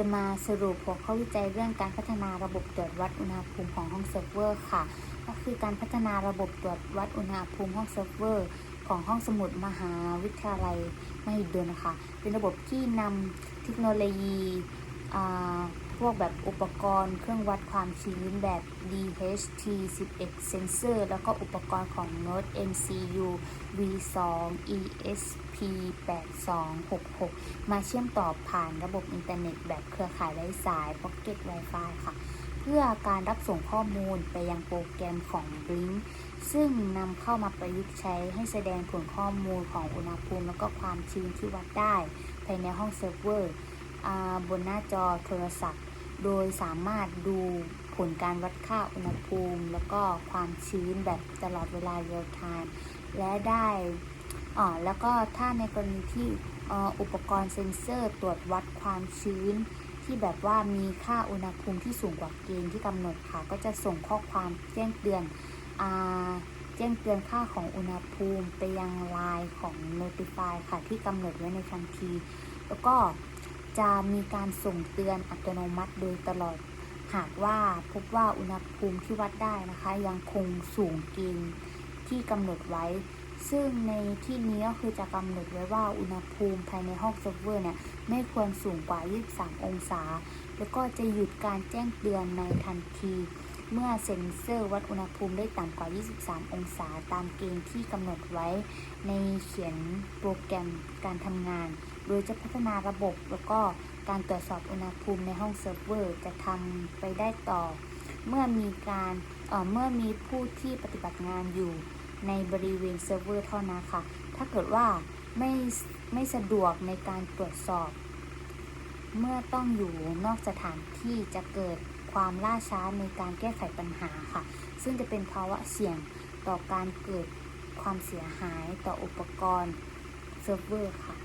จะมาสรุปหัวข้อวิจัยเรื่องการพัฒนาระบบตรวจวัดอุณหภูมิของห้องเซิร์ฟเวอร์ค่ะ ก็คือการพัฒนาระบบตรวจวัดอุณหภูมิห้องเซิร์ฟเวอร์ ของห้องสมุดมหาวิทยาลัยมหิดลนะคะเป็นระบบที่นำเทคโนโลยีอ่า พวกแบบอุปกรณ์เครื่องวัดความชื้นแบบ DHT11 Sensor แล้วก็อุปกรณ์ของ Node MCU V2 ESP8266 มาเชื่อมต่อผ่านระบบอินเทอร์เน็ตแบบเครือข่ายไร้สาย Pocket Wi-Fi ค่ะ เพื่อการรับส่งข้อมูลไปยังโปรแกรมของ Blink ซึ่งนำเข้ามาประยุกต์ใช้ให้แสดงผลข้อมูลของอุณหภูมิ แล้วก็ความชื้นที่วัดได้ ภายในห้องเซิร์ฟเวอร์บนหน้าจอโทรศัพท์ โดยสามารถดูผลการวัดค่าอุณหภูมิ แล้วก็ความชื้นแบบตลอดเวลา real time และได้อ่าแล้วก็ถ้าในกรณีที่อ,อุปกรณ์เซ็นเซอร์ตรวจวัดความชื้น ที่แบบว่ามีค่าอุณหภูมิที่สูงกว่าเกณฑ์ที่กำหนดค่ะ ก็จะส่งข้อความแจ้งเตือนอแจ้งเตือนค่าของอุณหภูมิไปยังไลน์ของ Notify ค่ะที่กำหนดไว้ในทันที แล้วก็ จะมีการส่งเตือนอัตโนมัติโดยตลอด หากว่าพบว่าอุณหภูมิที่วัดได้นะคะ ยังคงสูงเกินที่กำหนดไว้ ซึ่งในที่นี้ก็คือจะกำหนดไว้ว่าอุณหภูมิภายในห้องเซิร์ฟเวอร์เนี่ยไม่ควรสูงกว่า 23 องศา แล้วก็จะหยุดการแจ้งเตือนในทันที เมื่อเซ็นเซอร์วัดอุณหภูมิได้ต่ำกว่า 23 องศาตามเกณฑ์ที่กำหนดไว้ในเขียนโปรแกรมการทำงาน โดยจะพัฒนาระบบแล้วก็การตรวจสอบอุณหภูมิในห้องเซิร์ฟเวอร์จะทำไปได้ต่อ เมื่อมีการเเมื่อมีผู้ที่ปฏิบัติงานอยู่ในบริเวณเซิร์ฟเวอร์เท่านั้นค่ะ ถ้าเกิดว่าไม่ไม่สะดวกในการตรวจสอบ เมื่อต้องอยู่นอกสถานที่จะเกิด ความล่าช้าในการแก้ไขปัญหาค่ะ ซึ่งจะเป็นภาวะเสี่ยงต่อการเกิดความเสียหายต่ออุปกรณ์เซิร์ฟเวอร์ค่ะ